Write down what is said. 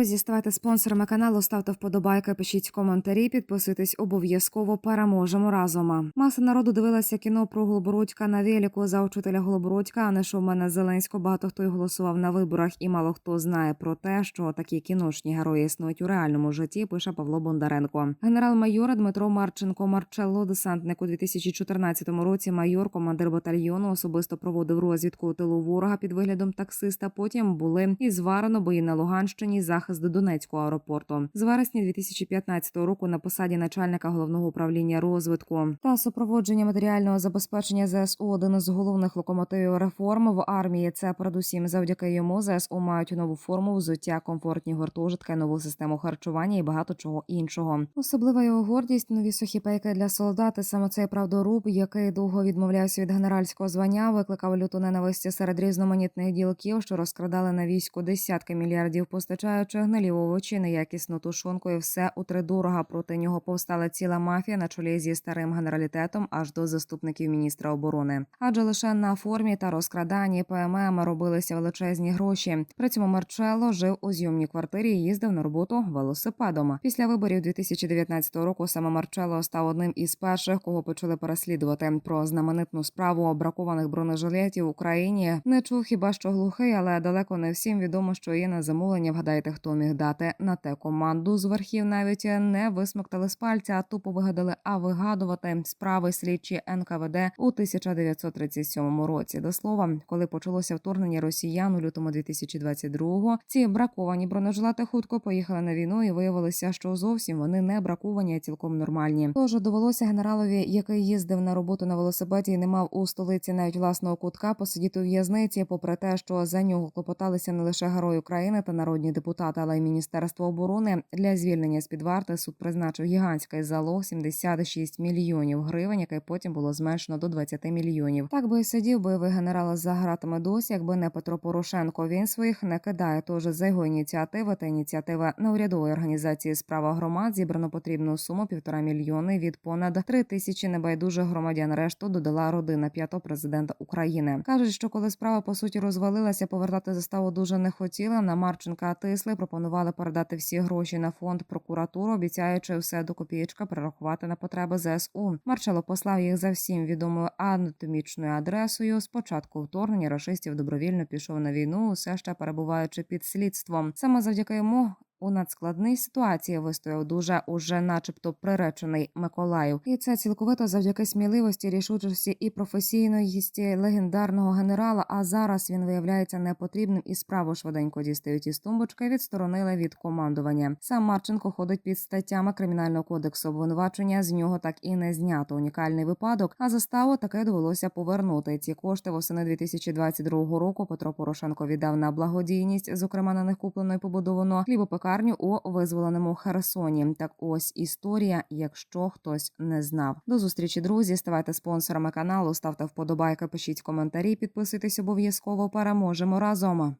Друзі, ставайте спонсорами каналу, ставте вподобайки, пишіть коментарі, підписуйтесь обов'язково. Переможемо разом. Маса народу дивилася кіно про Голобородька на велику за учителя Голобородька. А не що в мене Зеленсько. Багато хто й голосував на виборах, і мало хто знає про те, що такі кіношні герої існують у реальному житті. Пише Павло Бондаренко. Генерал-майор Дмитро Марченко Марчелло, десантник у 2014 році. Майор, командир батальйону, особисто проводив розвідку у тилу ворога під виглядом таксиста. Потім були і зварено бої на Луганщині, захист Донецького аеропорту. З вересня 2015 року на посаді начальника головного управління розвитку та супроводження матеріального забезпечення ЗСУ один із головних локомотивів реформ в армії. Це передусім завдяки йому ЗСУ мають нову форму взуття, комфортні гуртожитки, нову систему харчування і багато чого іншого. Особлива його гордість нові сухі пайки для солдат. Саме цей правдоруб, який довго відмовлявся від генеральського звання, викликав люту ненависті серед різноманітних ділків, що розкрадали на війську десятки мільярдів, постачаючи гнилі овочі, неякісну тушонку і все утридорога. Проти нього повстала ціла мафія на чолі зі старим генералітетом аж до заступників міністра оборони. Адже лише на формі та розкраданні ПММ робилися величезні гроші. При цьому Марчелло жив у зйомній квартирі і їздив на роботу велосипедом. Після виборів 2019 року саме Марчелло став одним із перших, кого почали переслідувати про знаменитну справу бракованих бронежилетів в Україні. Не чув хіба що глухий, але далеко не всім відомо, що є на замовлення. Вгадайте, хто міг дати на те команду з верхів навіть не висмоктали з пальця, а тупо вигадали, а вигадувати справи слідчі НКВД у 1937 році. До слова, коли почалося вторгнення росіян у лютому 2022-го, ці браковані бронежилети хутко поїхали на війну і виявилося, що зовсім вони не браковані, а цілком нормальні. Тож довелося генералові, який їздив на роботу на велосипеді і не мав у столиці навіть власного кутка, посидіти у в'язниці, попри те, що за нього клопоталися не лише герої України та народні депутати, але й міністерство оборони для звільнення з під варти суд призначив гігантський залог 76 мільйонів гривень, який потім було зменшено до 20 мільйонів. Так би і сидів бойовий генерал за гратами досі, якби не Петро Порошенко. Він своїх не кидає. Тож за його ініціативи та ініціатива неурядової організації справа громад зібрано потрібну суму півтора мільйони від понад три тисячі небайдужих громадян. Решту додала родина п'ятого президента України. кажуть, що коли справа по суті розвалилася, повертати заставу дуже не хотіла. На Марченка тисли пропонували передати всі гроші на фонд прокуратуру, обіцяючи все до копієчка перерахувати на потреби ЗСУ. Марчело послав їх за всім відомою анатомічною адресою. Спочатку вторгнення рашистів добровільно пішов на війну, усе ще перебуваючи під слідством. Саме завдяки йому. У надскладній ситуації вистояв дуже уже, начебто, приречений Миколаїв, і це цілковито завдяки сміливості, рішучості і професійності легендарного генерала. А зараз він виявляється непотрібним і справу швиденько дістають із тумбочки, відсторонили від командування. Сам Марченко ходить під статтями кримінального кодексу обвинувачення. З нього так і не знято унікальний випадок. А заставу таке довелося повернути. Ці кошти восени 2022 року. Петро Порошенко віддав на благодійність, зокрема на них куплено і побудовано хлібопека лікарню у визволеному Херсоні. Так ось історія, якщо хтось не знав. До зустрічі, друзі. Ставайте спонсорами каналу, ставте вподобайки, пишіть коментарі, підписуйтесь обов'язково. Переможемо разом.